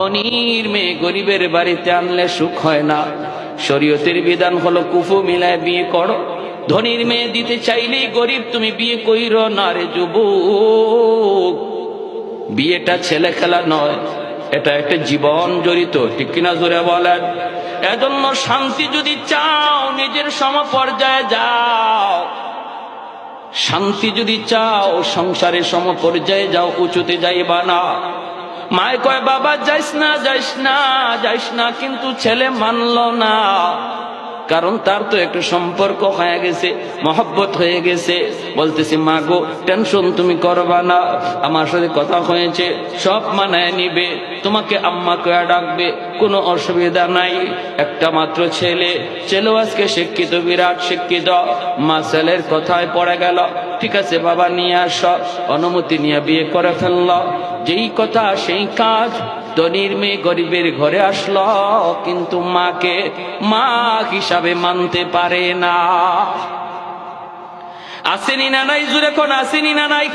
ধনির মেয়ে গরিবের বাড়িতে আনলে সুখ হয় না। শরীয়তের বিধান হলো কুফু মিলায় বিয়ে করো। ধনির মেয়ে দিতে চাইলেই গরিব, তুমি বিয়ে কইর না রে যুবক। বিয়েটা ছেলে খেলা নয়, এটা একটা জীবন জড়িত, ঠিক কিনা জোরে বলেন? এজন্য শান্তি যদি চাও, নিজের সমপর্যায়ে যাও। শান্তি যদি চাও সংসারের সমপর্যায়ে যাও, উঁচুতে যাইবা না। মায় কয়, বাবা, যাইস না যাইস না যাইস না, কিন্তু ছেলে মানল না। কারণ তার তো একটু সম্পর্ক হয়ে গেছে, মহব্বত হয়ে গেছে। বলতেছি, মা গো, টেনশন তুমি করবা না। আমার সাথে কথা হয়েছে, সব মানায় নিবে। তোমাকে আম্মা কয়া ডাকবে, কোনো অসুবিধা নাই। একটা মাত্র ছেলে। ছেলেও আজকে শিক্ষিত, বিরাট শিক্ষিত। মা ছেলের কথায় পড়ে গেল। ঠিক আছে, বাবা নিয়ে আস, অনুমতি নিয়ে বিয়ে করে ফেলল। যেই কথা, সেই কাজ ধনির মেয়ে গরিবের ঘরে আসলো, কিন্তু মাকে মা হিসাবে মানতে পারে না। আসেনি না নাই জুড়ে কোন আসেনি না নাই?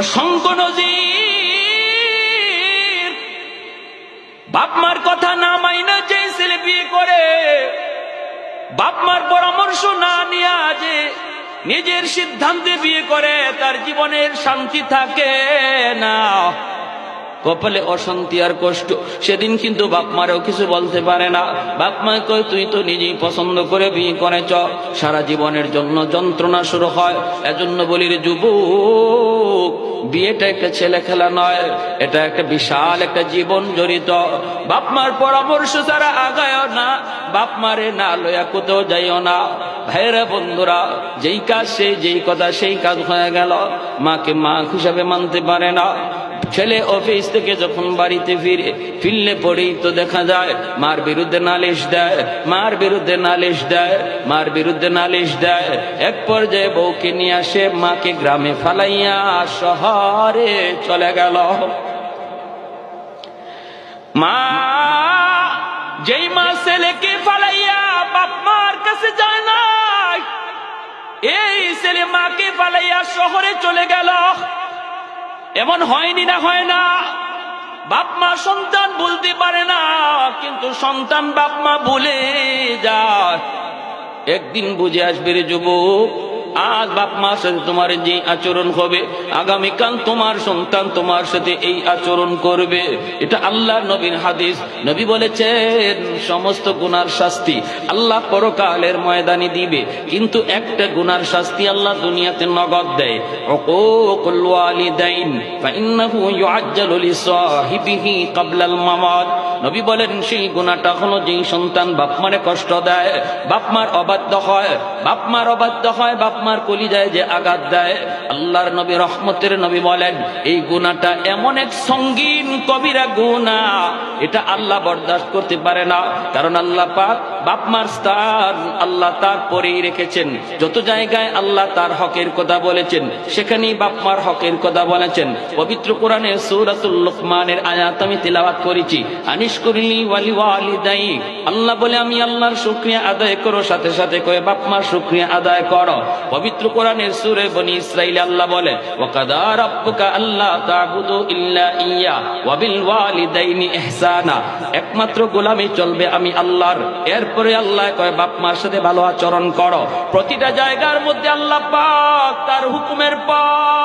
অসংখ্য নজির। বাপ মার কথা না মাইনা যে ছেলে বিয়ে করে, বাপ মার পরামর্শ না নিয়ে যে নিজের সিদ্ধান্তে বিয়ে করে, তার জীবনের শান্তি থাকে না। কপালে অশান্তি আর কষ্ট, সেদিন কিন্তু বাপ মারেও কিছু বলতে পারে না। বাপ মা কয়, তুই তো নিজেই পছন্দ করে বিয়ে করেছ। সারা জীবনের জন্য যন্ত্রণা শুরু হয়। এজন্য বলি রে যুবক, বিয়েটা একটা ছেলে খেলা নয়। এটা একটা বিশাল একটা জীবন জড়িত। বাপ মার পরামর্শ ছাড়া আগায় না। বাপ মারে না লয়া কোথাও যাইও না। ভাইরা বন্ধুরা, যেই কাজ সে যেই কথা সেই কাজ হয়ে গেল। মাকে মা হিসাবে মানতে পারে না। ছেলে অফিস থেকে যখন বাড়িতে ফিরে, ফিরলে পরেই তো দেখা যায়, মার বিরুদ্ধে নালিশ দেয়, মার বিরুদ্ধে নালিশ দেয়, মার বিরুদ্ধে নালিশ দেয়। এক পর্যায়ে বউকে নিয়ে আসে, মাকে গ্রামে ফালাইয়া শহরে চলে গেল। মা, যেই মা ছেলেকে ফালাইয়া বাপ মার কাছে যায় নাই। এই ছেলে মাকে পালাইয়া শহরে চলে গেল। এমন হয়নি না, হয় না। বাপ মা সন্তান বলতে পারে না, কিন্তু সন্তান বাপ মা ভুলে যায়। একদিন বুঝে আসবে রে যুবক আজ বাপ মার সাথে তোমার যে আচরণ হবে, আগামীকাল তোমার সন্তান তোমার সাথে এই আচরণ করবে। এটা আল্লাহ নবীন হাদিস। নবী বলেছেন, সমস্ত গুনার শাস্তি আল্লাহ পরকালের ময়দানি দিবে। কিন্তু একটা গুনার শাস্তি আল্লাহ দুনিয়াতে নগদ দেয়। নবী বলেন, সেই গুনাহটা হলো যেই সন্তান বাপ মারে কষ্ট দেয় বাপমার অবাধ্য হয়। বাপ মার অবাধ্য হয়, বাপমার কলি কলিজায় যে আঘাত দেয়। আল্লাহর নবী, রহমতের নবী বলেন, এই গুণাটা এমন এক সঙ্গীন কবিরা গুণা এটা আল্লাহ বরদাস্ত করতে পারে না। কারণ আল্লাহ পাক বাপ মার স্থান আল্লাহ তার পরেই রেখেছেন। যত জায়গায় আল্লাহ তার হকের কথা বলেছেন, সেখানেই বাপমার হকের কথা বলেছেন। পবিত্র কোরআনের সূরাতুল লোকমানের আয়াত আমি তেলাওয়াত করেছি। আনিস করিলি ওয়ালি ওয়ালিদাই আল্লাহ বলে, আমি আল্লাহর শুকরিয়া আদায় করো, সাথে সাথে কয়ে বাপ মার শুকরিয়া আদায় করো। পবিত্র কোরআনের সুরে বনি ইসরাইল আল্লাহ বলে আল্লাহ ইল্লা ইয়্যা ওয়া একমাত্র গোলামি চলবে আমি আল্লাহর। এরপরে আল্লাহ কয়, বাপ মার সাথে ভালো আচরণ করো। প্রতিটা জায়গার মধ্যে আল্লাহ পাক তার হুকুমের পর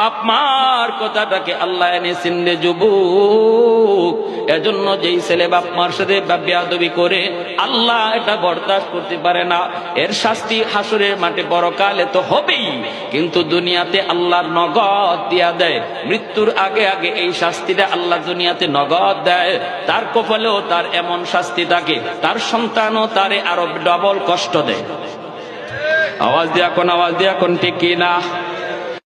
বাপ মার কথাটাকে আল্লাহ এনেছেন রে যুবক। এজন্য যেই ছেলে বাপ মার সাথে বেয়াদবি করে, আল্লাহ এটা বরদাস্ত করতে পারে না। এর শাস্তি হাসুরের মাঠে বড়কালে তো হবেই। কিন্তু দুনিয়াতে আল্লাহর নগদ দিয়া দেয়। মৃত্যুর আগে আগে এই শাস্তিটা আল্লাহ দুনিয়াতে নগদ দেয়। তার কপালেও তার এমন শাস্তি থাকে। তার সন্তানও তারে আরও ডবল কষ্ট দেয়। আওয়াজ দিয়া কোন, আওয়াজ দিয়া কোন, ঠিক কি না